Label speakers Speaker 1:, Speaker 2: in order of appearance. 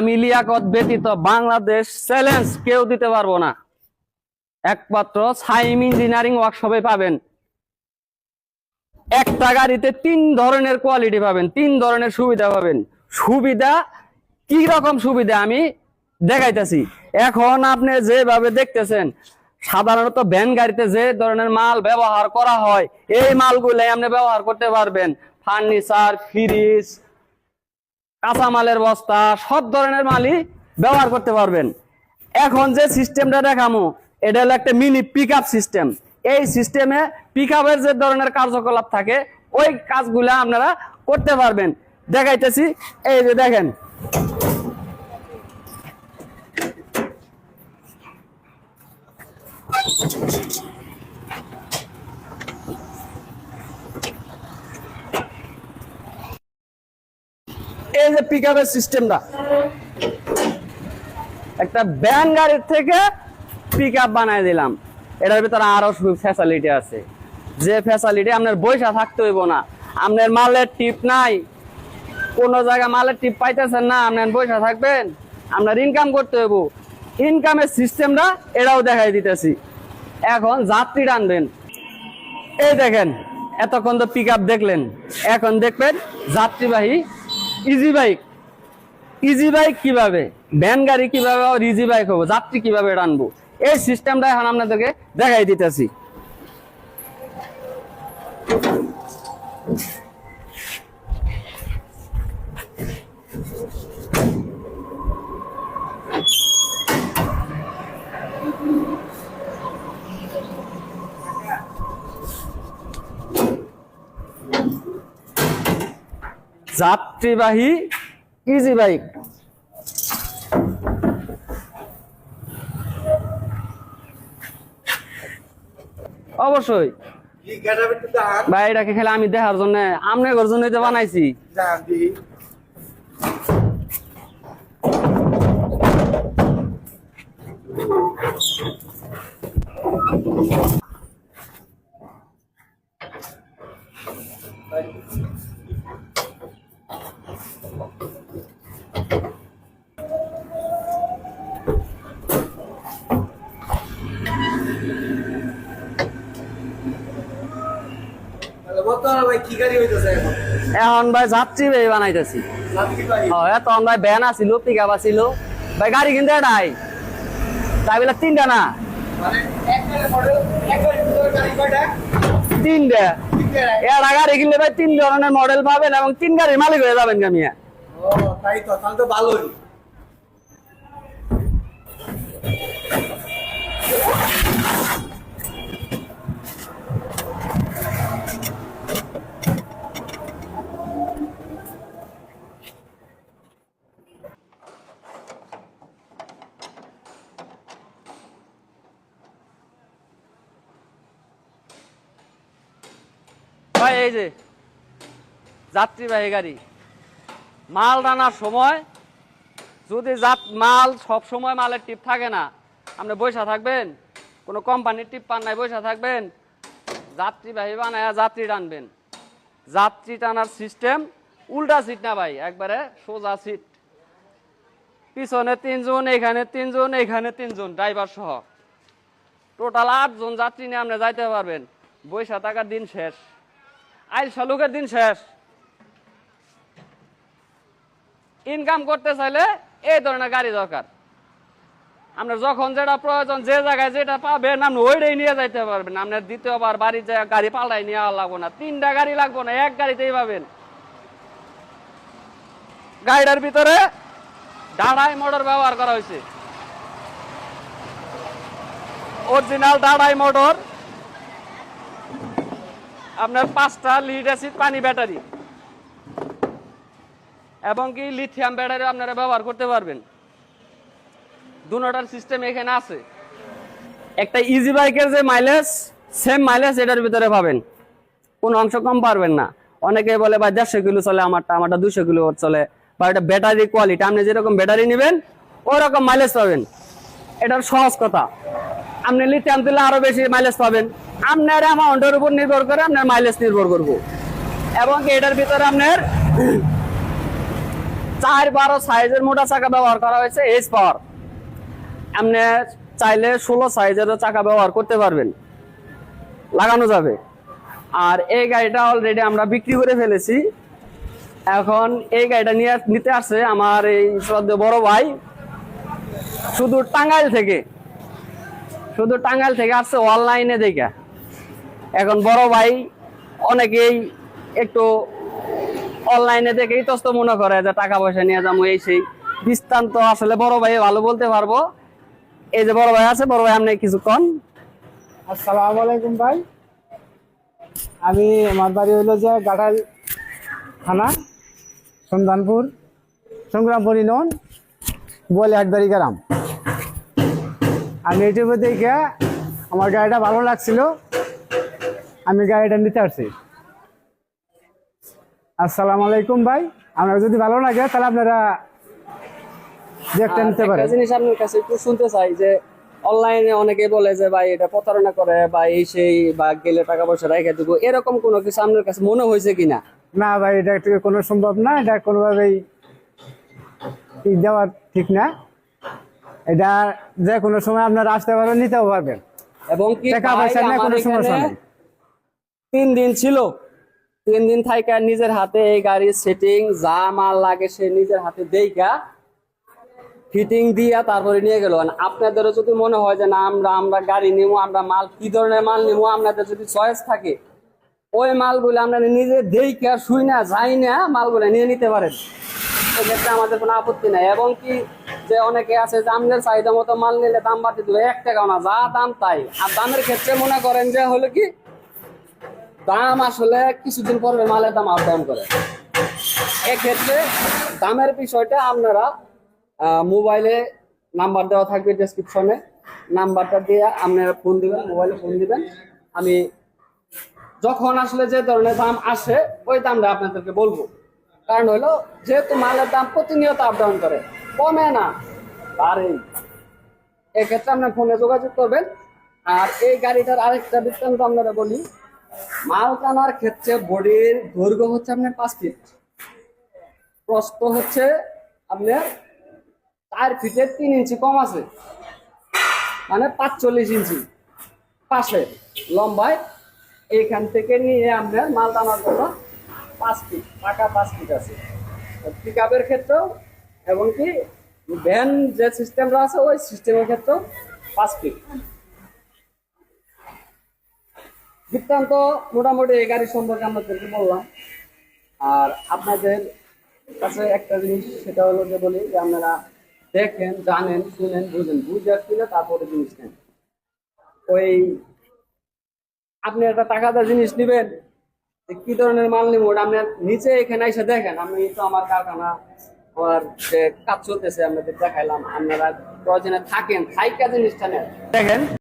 Speaker 1: আমি লিয়াকত ব্যতীত বাংলাদেশ চ্যালেঞ্জ কেউ দিতে পারব না। একমাত্র সাইম ইঞ্জিনিয়ারিং ওয়ার্কশপে পাবেন। একটা গাড়িতে তিন ধরনের কোয়ালিটি পাবেন, তিন ধরনের সুবিধা পাবেন। সুবিধা কি রকম সুবিধা আমি দেখাইতেছি। এখন আপনি যেভাবে দেখতেছেন, সাধারণত ভ্যান গাড়িতে যে ধরনের মাল ব্যবহার করা হয়, এই মালগুলো আপনি ব্যবহার করতে পারবেন। ফার্নিচার, ফ্রিজ কাঁচামালের বস্তা, সব ধরনের মালই ব্যবহার করতে পারবেন। এখন যে সিস্টেমটা দেখামো, এটা হলো একটা মিনি পিক সিস্টেম এই সিস্টেমে পিক যে ধরনের কার্যকলাপ থাকে, ওই কাজগুলা আপনারা করতে পারবেন। দেখাইতেছি, এই যে দেখেন। এই যে পিক আপের সিস্টেমটা একটা গাড়ির থেকে পিক আপ বানাই দিলাম। এটার ভিতরে আরও ফ্যাসিলিটি আছে। যে আপনার বৈশা থাকতে হইব না। আপনার মালের টিপ নাই। কোন জায়গায় মালের টিপ পাইতেছেন না, আপনার বৈশা থাকবেন। আপনার ইনকাম করতে হইব। ইনকামের সিস্টেমটা এটাও দেখাই দিতেছি। এখন যাত্রী টানবেন। এই দেখেন, এতক্ষণ তো পিক দেখলেন। এখন দেখবেন যাত্রীবাহী ইজি বাইক ইজি বাইক কীভাবে? ভ্যান গাড়ি কীভাবে আর ইজি বাইক হব? যাত্রী কীভাবে টানবো এই সিস্টেমটা এখন আপনাদেরকে দেখাই দিতেছি। যাত্রীবাহী ইজি বাইক অবশ্যই। ভাই এটাকে খেলে আমি দেখার জন্য আপনার জন্য তো বানাইছি।
Speaker 2: এখন?
Speaker 1: ভাই বানাইতেছি।
Speaker 2: যাত্রী ভাই
Speaker 1: হ্যাঁ তখন ভাই ভ্যান আছিল পিক আপ আছিল। ভাই গাড়ি কিন্তু এটাই। তাই বলে তিনটা না?
Speaker 2: মানে
Speaker 1: তিনটা।
Speaker 2: তিনটে।
Speaker 1: গাড়ি কিনলে ভাই তিন ধরনের মডেল পাবেন এবং তিন গাড়ির মালিক হয়ে যাবেন গামিয়া
Speaker 2: তাই তো তাহলে তো ভালোই।
Speaker 1: ভাই, এই যে যাত্রীবাহী গাড়ি। মাল টানার সময় যদি যাত, মাল সব সময় মালের টিপ থাকে না, আপনি বৈশা থাকবেন, কোনো কোম্পানির টিপ পান নাই বৈশা থাকবেন, যাত্রীবাহী বানায় যাত্রী টানবেন। যাত্রী টানার সিস্টেম উল্টা সিট না ভাই, একবারে সোজা সিট পিছনে তিনজন, এখানে তিনজন এখানে তিনজন ড্রাইভার সহ। টোটাল আটজন যাত্রী নিয়ে আপনি যাইতে পারবেন। বৈশা থাকার দিন শেষ। আইল শালুকের দিন শেষ। ইনকাম করতে চাইলে এই ধরনের গাড়ি দরকার। আপনার যখন যেটা প্রয়োজন, যে জায়গায় যেটা পাবেন, আপনি ওইটাই নিয়ে যাইতে পারবেন। আপনার দ্বিতীয়বার বাড়ির জায়গা গাড়ি পাল্টাই নিয়ে লাগবো না। তিনটা গাড়ি লাগবো না, এক গাড়িতেই পাবেন। গাড়িটার ভিতরে ডাড়াই মোটর ব্যবহার করা হয়েছে। অরিজিনাল ডাড়াই মোটর। আপনার পাঁচটা লিড অ্যাসিড পানি ব্যাটারি। এবং কি লিথিয়াম ব্যাটারি আপনারা ব্যবহার করতে পারবেন। দুটার সিস্টেম এখানে আছে। একটা ইজি বাইকের যে মাইলেজ সেম মাইলেজ এটার ভিতরে পাবেন। কোনো অংশ কম পারবেন না। অনেকে বলে, ভাই, দেড়শো কিলো চলে আমারটা আমারটা দুশো কিলো চলে। বা এটা ব্যাটারি কোয়ালিটি আপনি যেরকম ব্যাটারি নেবেন ওই রকম মাইলেজ পাবেন। এটার সহজ কথা। আপনি লিথিয়াম দিলে আরও বেশি মাইলেজ পাবেন। আপনার অ্যামাউন্টের উপর নির্ভর করে আপনার মাইলেজ নির্ভর করব। এবং এটার ভিতরে আপনার চার বারো সাইজের মোটা চাকা ব্যবহার করা হয়েছে এইচ পাওয়ার আপনি চাইলে ষোলো সাইজেরও চাকা ব্যবহার করতে পারবেন। লাগানো যাবে। আর এই গাড়িটা অলরেডি আমরা বিক্রি করে ফেলেছি। এখন এই গাড়িটা নিয়ে নিতে আসছে আমার এই শ্রদ্ধেয় বড় ভাই। শুধু টাঙ্গাইল থেকে। শুধু টাঙ্গাইল থেকে আসছে অনলাইনে দেখে। এখন বড় ভাই অনেকেই একটু অনলাইনে দেখেই তস্ত মনে করে যে টাকা পয়সা নিয়ে যাব, এই সেই। দৃষ্টান্ত আসলে বড় ভাই ভালো বলতে পারব। এই যে বড় ভাই আছে, বড় ভাই আপনি কিছুক্ষণ
Speaker 3: আসসালামু আলাইকুম ভাই। আমি, আমার বাড়ি হইল যে গাঠাল থানা, সন্ধানপুর সংগ্রামপুর বলে হাটবাড়ি গ্রাম। আমি ইউটিউবে দেখে আমার গাড়িটা ভালো লাগছিল। আমি গাড়িটা নিতে আসছি। আসসালামু আলাইকুম ভাই আপনার যদি ভালো লাগে তাহলে আপনারা দেখতে নিতে পারেন।
Speaker 1: জিনিস আপনার কাছে একটু শুনতে চাই যে অনলাইনে অনেকে বলে যে ভাই এটা প্রতারণা করে বা এই সেই বা গেলে টাকা পয়সা রেখে দেবো। এরকম কোনো কিছু আপনার কাছে মনে হয়েছে কিনা?
Speaker 3: না ভাই এটা কোনো সম্ভব না এটা কোনোভাবেই দেওয়া ঠিক না। এটা যে কোনো সময় আপনারা আসতে পারবেন নিতেও পারবেন।
Speaker 1: এবং
Speaker 3: টাকা পয়সা নিয়ে কোনো সমস্যা নেই।
Speaker 1: তিন দিন ছিল। তিন দিন থাইকা নিজের হাতে এই গাড়ির সেটিং যা মাল লাগে সে নিজের হাতে দেইকা ফিটিং দিয়া তারপরে নিয়ে গেল। আপনাদেরও যদি মনে হয় যে না, আমরা আমরা গাড়ি নিবো আমরা মাল কি ধরনের মাল নিবো আপনাদের যদি চয়েস থাকে, ওই মালগুলো আপনারা নিজে দেইকা শুই না, যাই না, মালগুলো নিয়ে নিতে পারেন। এক্ষেত্রে আমাদের কোনো আপত্তি নাই। এবং কি যে অনেকে আছে যে আমাদের চাহিদা মতো মাল নিলে দাম বাড়তে দেবে, এক টাকাও না, যা দাম তাই। আর দামের ক্ষেত্রে মনে করেন যে হলো কি দাম আসলে কিছুদিন পরে মালের দাম আপ ডাউন করে। এক্ষেত্রে দামের বিষয়টা আপনারা মোবাইলে নাম্বার দেওয়া থাকবে ডেসক্রিপশনে নাম্বারটা দিয়ে আপনারা ফোন দিবেন মোবাইলে ফোন দিবেন। আমি যখন আসলে যে ধরনের দাম আসে, ওই দামটা আপনাদেরকে বলব। কারণ হলো, যেহেতু মালের দাম প্রতিনিয়ত আপ ডাউন করে, কমে না, বাড়েই। এক্ষেত্রে আপনার ফোনে যোগাযোগ করবেন। আর এই গাড়িটার আরেকটা বৃত্তান্ত আপনারা বলি মাল টানার ক্ষেত্রে বডির দৈর্ঘ্য হচ্ছে আপনার পাঁচ ফিট প্রস্থ হচ্ছে আপনার চার ফিটের তিন ইঞ্চি কম আছে। মানে পাঁচচল্লিশ ইঞ্চি পাশে লম্বায়। এইখান থেকে নিয়ে আপনার মাল টানার জন্য পাঁচ ফিট পাকা পাঁচ ফিট আছে। পিক আপের ক্ষেত্রেও এমনকি ভ্যান যে সিস্টেমটা আছে, ওই সিস্টেমের ক্ষেত্রেও পাঁচ ফিট বৃত্তান্ত মোটামুটি এই গাড়ি সম্পর্কে আপনাদেরকে বললাম। আর আপনাদের কাছে একটা জিনিস, সেটা হলো যে বলি যে আপনারা দেখেন, জানেন, শুনেন, বুঝেন, বুঝে আসলে তারপরে জিনিস নেন। ওই আপনি একটা টাকা দিয়ে জিনিস নেবেন কি ধরনের মাল নিব ওটা আপনার নিচে এখানে এসে দেখেন। আমি তো আমার কারখানা আমার যে কাজ চলতেছে, আপনাদের দেখাইলাম। আপনারা প্রয়োজনে থাকেন, থাইকা জিনিসটা নেন। দেখেন।